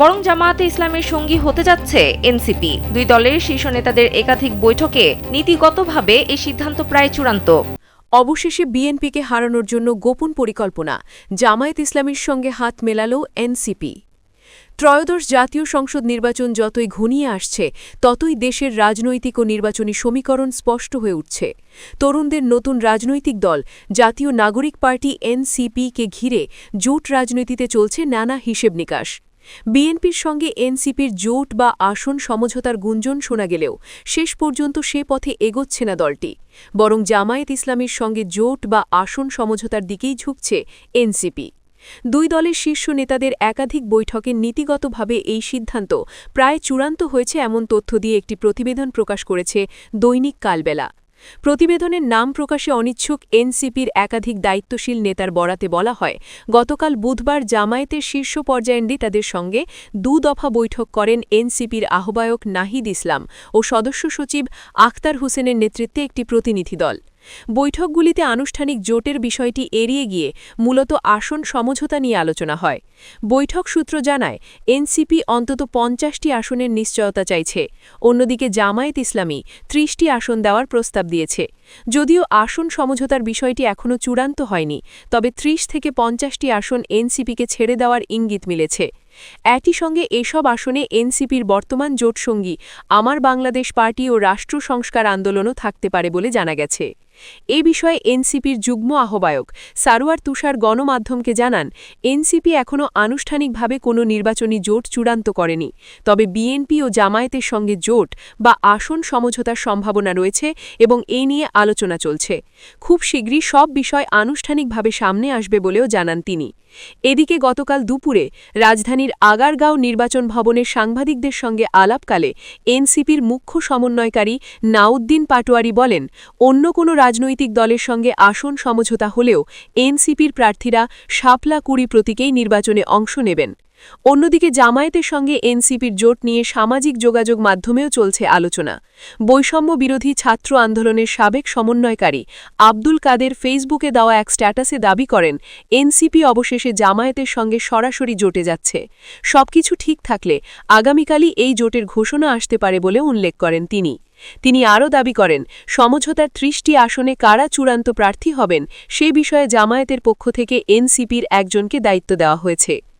বরং জামায়াতে ইসলামের সঙ্গী হতে যাচ্ছে এনসিপি। দুই দলের শীর্ষ নেতাদের একাধিক বৈঠকে নীতিগতভাবে এই সিদ্ধান্ত প্রায় চূড়ান্ত। অবশেষে বিএনপিকে হারানোর জন্য গোপন পরিকল্পনা, জামায়াত ইসলামীর সঙ্গে হাত মেলাল এনসিপি। ত্রয়োদশ জাতীয় সংসদ নির্বাচন যতই ঘনিয়ে আসছে, ততই দেশের রাজনৈতিক ও নির্বাচনী সমীকরণ স্পষ্ট হয়ে উঠছে। তরুণদের নতুন রাজনৈতিক দল, জাতীয় নাগরিক পার্টি এনসিপিকে ঘিরে জোট রাজনীতিতে চলছে নানা হিসেব নিকাশ। বিএনপির সঙ্গে এনসিপির জোট বা আসন সমঝোতার গুঞ্জন শোনা গেলেও শেষ পর্যন্ত সে পথে এগোচ্ছে না দলটি। বরং জামায়াত ইসলামীর সঙ্গে জোট বা আসন সমঝোতার দিকেই ঝুঁকছে এনসিপি। দুই দলের শীর্ষ নেতাদের একাধিক বৈঠকে নীতিগতভাবে এই সিদ্ধান্ত প্রায় চূড়ান্ত হয়েছে এমন তথ্য দিয়ে একটি প্রতিবেদন প্রকাশ করেছে দৈনিক কালবেলা। প্রতিবেদনের নাম প্রকাশে অনিচ্ছুক এনসিপির একাধিক দায়িত্বশীল নেতার বরাতে বলা হয়, গতকাল বুধবার জামায়াতের শীর্ষ পর্যায়ের নেতাদের সঙ্গে দু দফা বৈঠক করেন এনসিপির আহ্বায়ক নাহিদ ইসলাম ও সদস্য সচিব আখতার হোসেনের নেতৃত্বে একটি প্রতিনিধি দল। বৈঠকগুলিতে আনুষ্ঠানিক জোটের বিষয়টি এড়িয়ে গিয়ে মূলত আসন সমঝোতা নিয়ে আলোচনা হয়। বৈঠক সূত্র জানায়, এনসিপি অন্তত পঞ্চাশটি আসনের নিশ্চয়তা চাইছে। অন্যদিকে জামায়াত ইসলামী ত্রিশটি আসন দেওয়ার প্রস্তাব দিয়েছে। যদিও আসন সমঝোতার বিষয়টি এখনও চূড়ান্ত হয়নি, তবে ত্রিশ থেকে পঞ্চাশটি আসন এনসিপিকে ছেড়ে দেওয়ার ইঙ্গিত মিলেছে। একই সঙ্গে এসব আসনে এনসিপির বর্তমান জোটসঙ্গী, আমার বাংলাদেশ পার্টি ও রাষ্ট্র সংস্কার আন্দোলনও থাকতে পারে বলে জানা গেছে। এ বিষয়ে এনসিপির যুগ্ম আহ্বায়ক সারোয়ার তুষার গণমাধ্যমকে জানান, এনসিপি এখনও আনুষ্ঠানিকভাবে কোনো নির্বাচনী জোট চূড়ান্ত করেনি। তবে বিএনপি ও জামায়াতের সঙ্গে জোট বা আসন সমঝোতার সম্ভাবনা রয়েছে এবং এ নিয়ে আলোচনা চলছে। খুব শীঘ্রই সব বিষয় আনুষ্ঠানিকভাবে সামনে আসবে বলেও জানান তিনি। এদিকে গতকাল দুপুরে রাজধানীর আগারগাঁও নির্বাচন ভবনের সাংবাদিকদের সঙ্গে আলাপকালে এনসিপির মুখ্য সমন্বয়কারী নাউদ্দিন পাটোয়ারি বলেন, অন্য কোনো রাজনৈতিক দলের সঙ্গে আসন সমঝোতা হলেও এনসিপির প্রার্থীরা শাপলা কুড়ি প্রতীকেই নির্বাচনে অংশ নেবেন। অন্যদিকে জামায়াতের সঙ্গে এনসিপির জোট নিয়ে সামাজিক যোগাযোগ মাধ্যমেও চলছে আলোচনা। বৈষম্য বিরোধী ছাত্র আন্দোলনের সাবেক সমন্বয়কারী আব্দুল কাদের ফেসবুকে দেওয়া এক স্ট্যাটাসে দাবি করেন, এনসিপি অবশেষে জামায়াতের সঙ্গে সরাসরি জোটে যাচ্ছে। সবকিছু ঠিক থাকলে আগামীকালই এই জোটের ঘোষণা আসতে পারে বলে উল্লেখ করেন তিনি। তিনি আরও দাবি করেন, সমঝোতার ত্রিশটি আসনে কারা চূড়ান্ত প্রার্থী হবেন সে বিষয়ে জামায়াতের পক্ষ থেকে এনসিপির একজনকে দায়িত্ব দেওয়া হয়েছে।